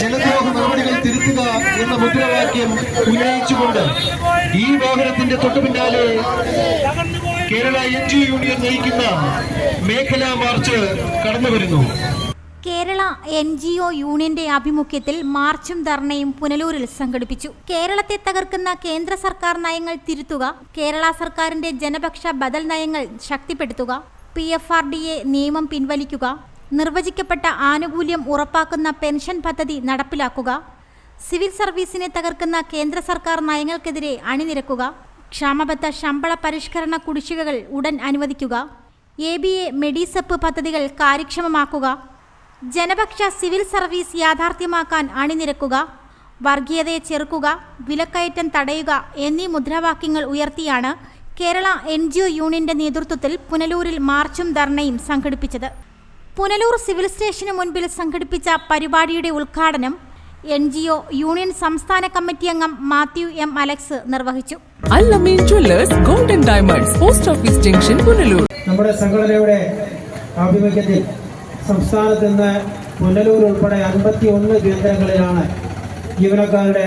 ജനദ്രോഹ നടപടികൾ തിരുത്തുക എന്ന മുദ്രാവാക്യം ഉന്നയിച്ചുകൊണ്ട് ഈ വാഹനത്തിന്റെ തൊട്ടുപിന്നാലെ കേരള എൻ ജി യൂണിയൻ നയിക്കുന്ന മേഖലാ മാർച്ച് കടന്നു വരുന്നു. കേരള എൻ ജി ഒ യൂണിയന്റെ ആഭിമുഖ്യത്തിൽ മാർച്ചും ധർണയും പുനലൂരിൽ സംഘടിപ്പിച്ചു. കേരളത്തെ തകർക്കുന്ന കേന്ദ്ര സർക്കാർ നയങ്ങൾ തിരുത്തുക കേരള സർക്കാരിന്റെ ജനപക്ഷ ബദൽ നയങ്ങൾ ശക്തിപ്പെടുത്തുക P F R D A നിയമം പിൻവലിക്കുക നിർവചിക്കപ്പെട്ട ആനുകൂല്യം ഉറപ്പാക്കുന്ന പെൻഷൻ പദ്ധതി നടപ്പിലാക്കുക സിവിൽ സർവീസിനെ തകർക്കുന്ന കേന്ദ്ര സർക്കാർ നയങ്ങൾക്കെതിരെ അണിനിരക്കുക ക്ഷാമബദ്ധ ശമ്പള പരിഷ്കരണ കുടിശ്ശികകൾ ഉടൻ അനുവദിക്കുക എ ബി എ മെഡിസെപ്പ് പദ്ധതികൾ കാര്യക്ഷമമാക്കുക ജനപക്ഷ സിവിൽ സർവീസ് യാഥാർത്ഥ്യമാക്കാൻ അണിനിരക്കുക വർഗീയതയെ ചെറുക്കുക വിലക്കയറ്റം തടയുക എന്നീ മുദ്രാവാക്യങ്ങൾ ഉയർത്തിയാണ് കേരള എൻ ജി ഒ യൂണിയന്റെ നേതൃത്വത്തിൽ പുനലൂരിൽ മാർച്ചും ധർണയും സംഘടിപ്പിച്ചത്. പുനലൂർ സിവിൽ സ്റ്റേഷന് മുൻപിൽ സംഘടിപ്പിച്ച പരിപാടിയുടെ ഉദ്ഘാടനം എൻ ജി ഒ യൂണിയൻ സംസ്ഥാന കമ്മിറ്റി അംഗം മാത്യു എം അലക്സ് നിർവഹിച്ചു. Golden diamonds post office junction Punalur. നമ്മുടെ സംഘടനയുടെ ആഭിമുഖ്യത്തിൽ സംസ്ഥാനത്ത് നിന്ന് പുനലൂർ ഉൾപ്പെടെ അൻപത്തി ഒന്ന് കേന്ദ്രങ്ങളിലാണ് ജീവനക്കാരുടെ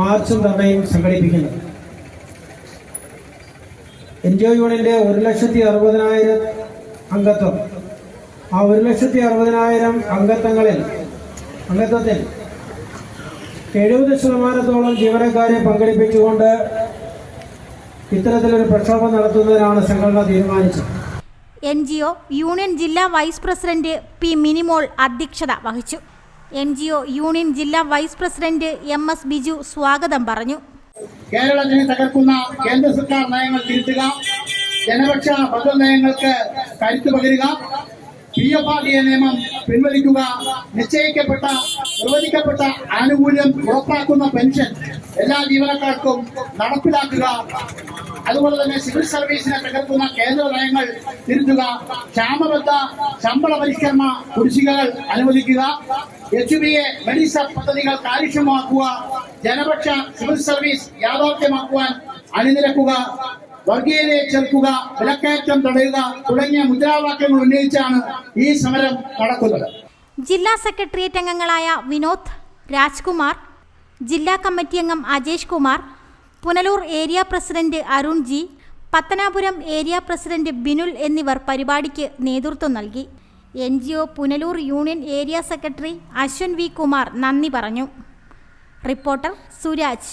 മാർച്ചും ധർണയും സംഘടിപ്പിക്കുന്നത്. എൻ ജി ഒ യൂണിയന്റെ ഒരു ലക്ഷത്തി അറുപതിനായിരം അംഗത്വം ആ ഒരു ലക്ഷത്തി അറുപതിനായിരം അംഗത്വങ്ങളിൽ അംഗത്വത്തിൽ എഴുപത് ശതമാനത്തോളം ജീവനക്കാരെ പങ്കെടുപ്പിച്ചുകൊണ്ട് ഇത്തരത്തിലൊരു പ്രക്ഷോഭം നടത്തുന്നതിനാണ് സംഘടന തീരുമാനിച്ചത്. എൻ ജി ഒ യൂണിയൻ ജില്ലാ വൈസ് പ്രസിഡന്റ് പി മിനിമോൾ അധ്യക്ഷത വഹിച്ചു. എൻ ജി ഒ യൂണിയൻ ജില്ലാ vice president M S Biju സ്വാഗതം പറഞ്ഞു. കേരളത്തിനെ തകർക്കുന്ന കേന്ദ്ര സർക്കാർ നയങ്ങൾ തിരുത്തുക ജനപക്ഷ ബദൽ നയങ്ങൾക്ക് കരുത്ത് പകരുക P F R D A നിയമം പിൻവലിക്കുക നിശ്ചയിക്കപ്പെട്ട നിർവചിക്കപ്പെട്ട ആനുകൂല്യം ഉറപ്പാക്കുന്ന പെൻഷൻ എല്ലാ ജീവനക്കാർക്കും നടപ്പിലാക്കുക. അതുപോലെ തന്നെ സിവിൽ സർവീസിനെ തകർക്കുന്ന കേന്ദ്ര നയങ്ങൾ തിരുത്തുക ക്ഷാമബദ്ധ ശമ്പള പരിഷ്കരണ കുടിശ്ശികകൾ അനുവദിക്കുക എച്ച് ബി എ മെഡിസ പദ്ധതികൾ കാര്യക്ഷമമാക്കുക ജനപക്ഷ സിവിൽ സർവീസ് യാഥാർത്ഥ്യമാക്കുവാൻ അണിനിരക്കുക. വർഗീയതയെ ചെറുക്കുക വിലക്കയറ്റം തടയുക തുടങ്ങിയ മുദ്രാവാക്യങ്ങൾ ഉന്നയിച്ചാണ് ഈ സമരം നടക്കുന്നത്. ജില്ലാ സെക്രട്ടേറിയറ്റ് അംഗങ്ങളായ വിനോദ് രാജ്കുമാർ ജില്ലാ കമ്മിറ്റി അംഗം Ajesh Kumar Punalur area president Arun G Pathanapuram area president Binul എന്നിവർ പരിപാടിക്ക് നേതൃത്വം നൽകി. N G O Punalur union area secretary Ashwan V Kumar നന്ദി പറഞ്ഞു. റിപ്പോർട്ടർ സുരാജ്.